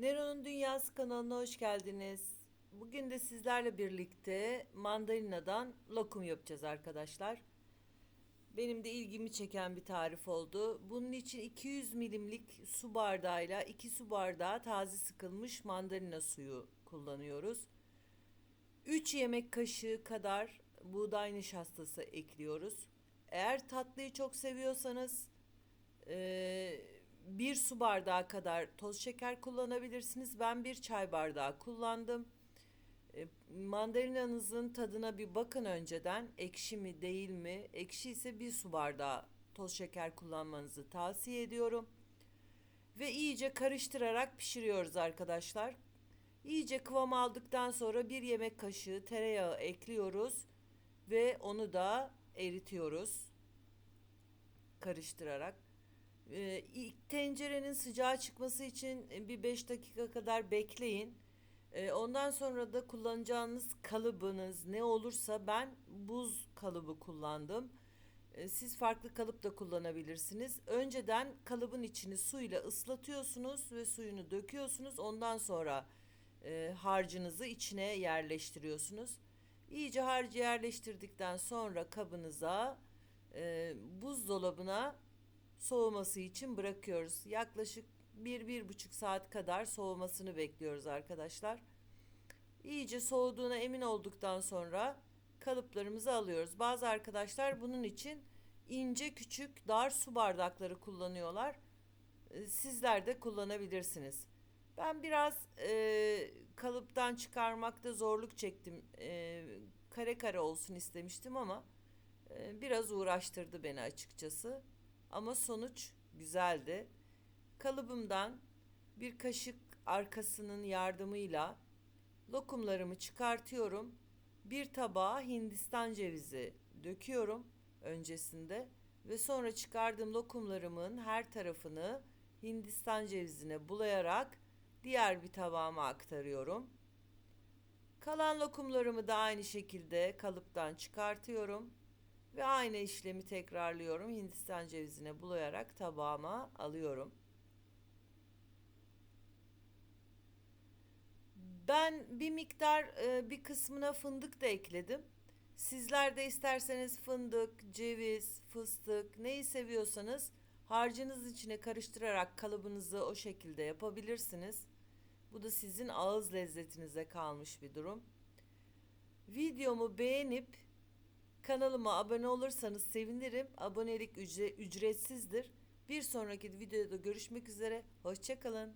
Nero'nun Dünyası kanalına hoş geldiniz. Bugün de sizlerle birlikte mandalinadan lokum yapacağız arkadaşlar. Benim de ilgimi çeken bir tarif oldu. Bunun için 200 milimlik su bardağıyla 2 su bardağı taze sıkılmış mandalina suyu kullanıyoruz. 3 yemek kaşığı kadar buğday nişastası ekliyoruz. Eğer tatlıyı çok seviyorsanız 1 su bardağı kadar toz şeker kullanabilirsiniz. Ben 1 çay bardağı kullandım. E, mandalinanızın tadına bir bakın önceden. Ekşi mi değil mi? Ekşi ise 1 su bardağı toz şeker kullanmanızı tavsiye ediyorum. Ve iyice karıştırarak pişiriyoruz arkadaşlar. İyice kıvam aldıktan sonra bir yemek kaşığı tereyağı ekliyoruz ve onu da eritiyoruz karıştırarak. Ee, ilk tencerenin sıcağı çıkması için e, bir 5 dakika kadar bekleyin. Ee, ondan sonra da kullanacağınız kalıbınız ne olursa ben buz kalıbı kullandım. Ee, siz farklı kalıp da kullanabilirsiniz. Önceden kalıbın içini suyla ıslatıyorsunuz ve suyunu döküyorsunuz. Ondan sonra e, harcınızı içine yerleştiriyorsunuz. İyice harcı yerleştirdikten sonra kabınıza e, buzdolabına soğuması için bırakıyoruz. Yaklaşık 1-1,5 saat kadar soğumasını bekliyoruz arkadaşlar. İyice soğuduğuna emin olduktan sonra kalıplarımızı alıyoruz. Bazı arkadaşlar bunun için ince küçük dar su bardakları kullanıyorlar. Ee, Sizler de kullanabilirsiniz. Ben biraz e, kalıptan çıkarmakta zorluk çektim. E, kare kare olsun istemiştim ama e, biraz uğraştırdı beni açıkçası. Ama sonuç güzeldi. Kalıbımdan bir kaşık arkasının yardımıyla lokumlarımı çıkartıyorum. Bir tabağa Hindistan cevizi döküyorum öncesinde ve sonra çıkardığım lokumlarımın her tarafını Hindistan cevizine bulayarak diğer bir tabağıma aktarıyorum. Kalan lokumlarımı da aynı şekilde kalıptan çıkartıyorum ve aynı işlemi tekrarlıyorum. Hindistan cevizine bulayarak tabağıma alıyorum. Ben bir miktar e, bir kısmına fındık da ekledim. Sizler de isterseniz fındık, ceviz, fıstık neyi seviyorsanız harcınız içine karıştırarak kalıbınızı o şekilde yapabilirsiniz. Bu da sizin ağız lezzetinize kalmış bir durum. Videomu beğenip Kanalıma abone olursanız sevinirim. Abonelik ücre- ücretsizdir. Bir sonraki videoda görüşmek üzere. Hoşçakalın.